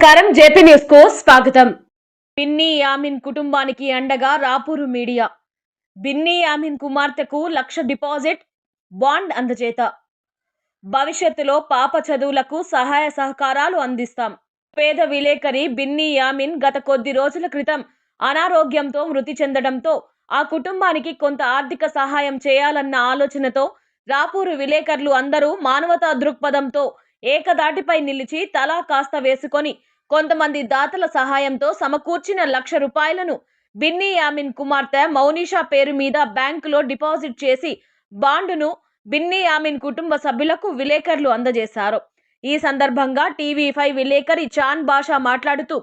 నమస్కారం. జేపీ న్యూస్కు స్వాగతం. బిన్నీ యామిన్ కుటుంబానికి అండగా రాపూరు మీడియా. బిన్నీ యామిన్ కుమార్తెకు లక్ష డిపాజిట్ బాండ్ అందజేత. భవిష్యత్తులో పాప చదువులకు సహాయ సహకారాలు అందిస్తాం. పేద విలేకరి బిన్నీ యామిన్ గత కొద్ది రోజుల క్రితం అనారోగ్యంతో మృతి చెందడంతో ఆ కుటుంబానికి కొంత ఆర్థిక సహాయం చేయాలన్న ఆలోచనతో రాపూరు విలేకరులు అందరూ మానవతా దృక్పథంతో ఏకదాటిపై నిలిచి తలా కాస్త వేసుకొని కొంతమంది దాతల సహాయంతో సమకూర్చిన లక్ష రూపాయలను బిన్నీ యామిన్ కుమార్తె మౌనిషా పేరు మీద బ్యాంకులో డిపాజిట్ చేసి బాండును బిన్నీ యామిన్ కుటుంబ సభ్యులకు విలేకరులు అందజేశారు. ఈ సందర్భంగా టీవీ ఫైవ్ విలేకరి చాన్ బాషా మాట్లాడుతూ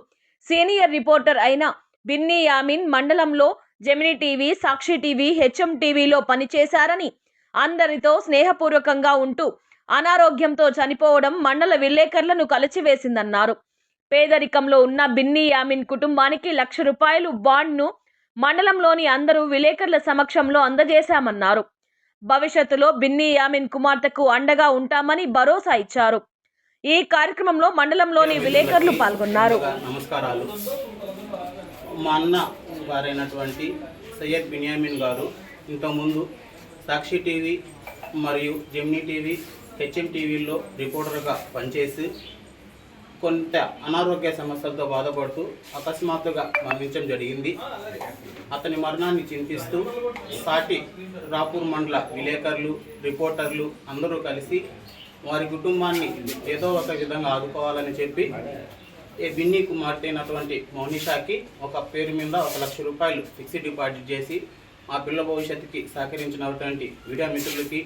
సీనియర్ రిపోర్టర్ అయిన బిన్నీ యామిన్ మండలంలో Gemini TV Sakshi TV HM టీవీలో పనిచేశారని అందరితో స్నేహపూర్వకంగా ఉంటూ అనారోగ్యంతో చనిపోవడం మండల విలేకరులను కలిచివేసిందన్నారు. పేదరికంలో ఉన్న బిన్నీ యామిన్ కుటుంబానికి లక్ష రూపాయలు బాండ్ను మండలంలోని అందరూ విలేకరుల సమక్షంలో అందజేశామన్నారు. భవిష్యత్తులో బిన్నీ యామిన్ కుమార్తెకు అండగా ఉంటామని భరోసా ఇచ్చారు. ఈ కార్యక్రమంలో మండలంలోని విలేకరులు పాల్గొన్నారు. నమస్కారాలు. మా అన్న గారైనటువంటి సయ్యద్ బిన్యామిన్ గారు ఇంతకుముందు సాక్షి టీవీ మరియు జెమినీ టీవీ హెచ్ఎం టీవీల్లో రిపోర్టర్గా పనిచేసి కొంత అనారోగ్య సమస్యలతో బాధపడుతూ అకస్మాత్తుగా మరణించడం జరిగింది. అతని మరణాన్ని చింతిస్తూ సాటి రాపూర్ మండల విలేకరులు రిపోర్టర్లు అందరూ కలిసి వారి కుటుంబాన్ని ఏదో ఒక విధంగా ఆదుకోవాలని చెప్పి ఏ బిన్నీ కుమార్తె అయినటువంటి మౌనిషాకి ఒక పేరు మీద ఒక లక్ష రూపాయలు ఫిక్స్డ్ డిపాజిట్ చేసి మా పిల్ల భవిష్యత్తుకి సహకరించినటువంటి మీడియా మిత్రులకి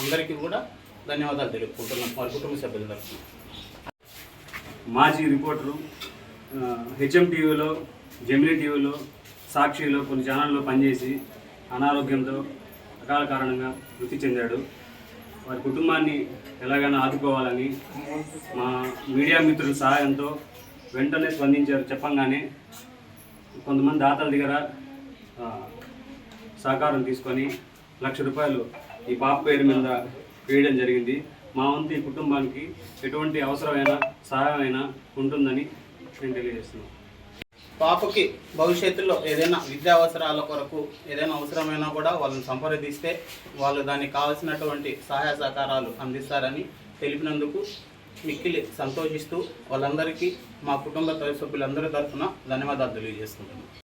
అందరికీ కూడా ధన్యవాదాలు తెలుపుకుంటున్నాం. వారి కుటుంబ సభ్యుల తరఫున. మాజీ రిపోర్టరు హెచ్ఎం టీవీలో జెమినీ టీవీలో సాక్షిలో కొన్ని ఛానల్లో పనిచేసి అనారోగ్యంతో అకాల కారణంగా మృతి చెందాడు. వారి కుటుంబాన్ని ఎలాగైనా ఆదుకోవాలని మా మీడియా మిత్రుల సహాయంతో వెంటనే స్పందించారు. చెప్పంగానే కొంతమంది దాతల దగ్గర సహకారం తీసుకొని లక్ష రూపాయలు ఈ పాప పేరు మీద వేయడం జరిగింది. మా వంతు ఈ కుటుంబానికి ఎటువంటి అవసరమైన సహాయమైనా ఉంటుందని నేను తెలియజేస్తున్నాను. పాపకి భవిష్యత్తులో ఏదైనా విద్యా అవసరాల కొరకు ఏదైనా అవసరమైనా కూడా వాళ్ళని సంప్రదిస్తే వాళ్ళు దానికి కావాల్సినటువంటి సహాయ సహకారాలు అందిస్తారని తెలిపినందుకు మిక్కిలి సంతోషిస్తూ వాళ్ళందరికీ మా కుటుంబ సభ్యులందరి తరఫున ధన్యవాదాలు తెలియజేసుకుంటున్నాను